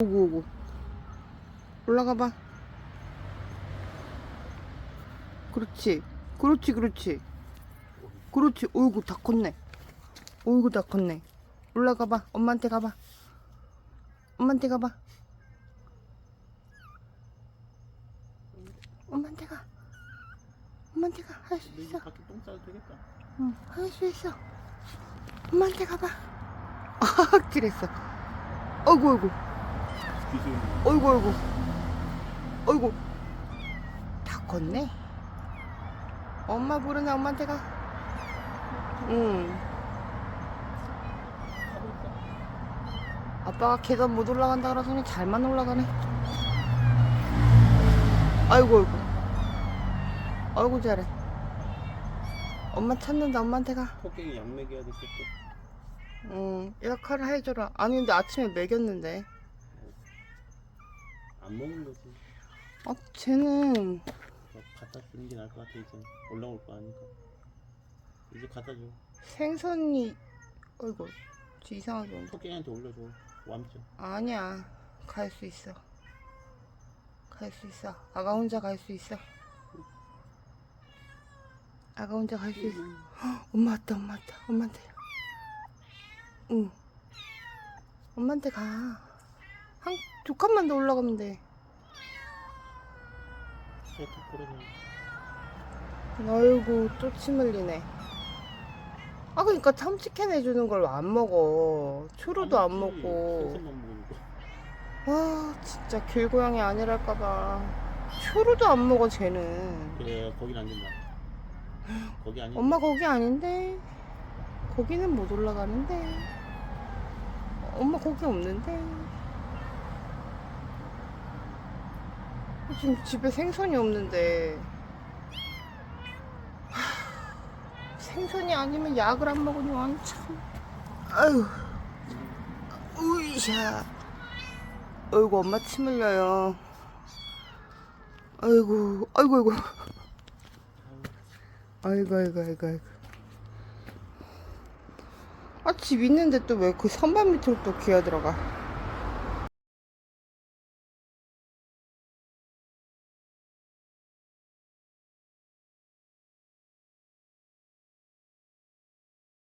오고 오고 올라가 봐. 그렇지. 그렇지 그렇지. 그렇지. 어이구 다 컸네. 어이구 다 컸네. 올라가 봐. 엄마한테 가봐. 엄마한테 가봐. 엄마한테 가. 엄마한테 가. 할 수 있어. 밖에 똥 싸도 되겠다. 응, 할 수 있어. 엄마한테 가봐. 아. 어이구, 어이구, 기술. 어이구, 어이구. 어이구. 다 컸네. 엄마 부르네, 엄마한테 가. 응. 아빠가 계단 못 올라간다 그러더니 잘만 올라가네. 아이고, 아이고. 아이고, 잘해. 엄마 찾는다, 엄마한테 가. 토끼 양 먹여야 되겠고. 응, 역할을 해줘라. 아니, 근데 아침에 먹였는데. 안 먹는 거지. 아, 쟤는 저 갖다 주는 게 나을 것 같아 이제 올라올 거 아니까. 이제 갖다 줘. 생선이, 어이구, 쟤 이상하게 온다. 토끼한테 올려줘. 왬죠. 아니야, 갈 수 있어. 갈 수 있어. 아가 혼자 갈 수 있어. 아가 혼자 갈 수 있어. 헉, 엄마 왔다, 엄마 왔다, 엄마한테. 응. 엄마한테 가. 한, 두 칸만 더 올라가면 돼. 아이고, 또 침 흘리네. 아, 그니까 참치캔 해주는 걸 안 먹어. 초로도 안 먹고. 와, 진짜 길고양이 아니랄까봐. 초로도 안 먹어, 쟤는. 그래 거긴 안 된다. 거기 아니. 엄마 거기 아닌데. 거기는 못 올라가는데. 엄마 거기 없는데. 지금 집에 생선이 없는데. 하, 생선이 아니면 약을 안 먹으니 완참. 아유. 으이샤. 어이구, 엄마 침 흘려요. 아이고, 아이고, 아이고. 아이고, 아이고, 아이고, 아이고. 아, 집 있는데 또 왜 그 선반 밑으로 또 기어 들어가?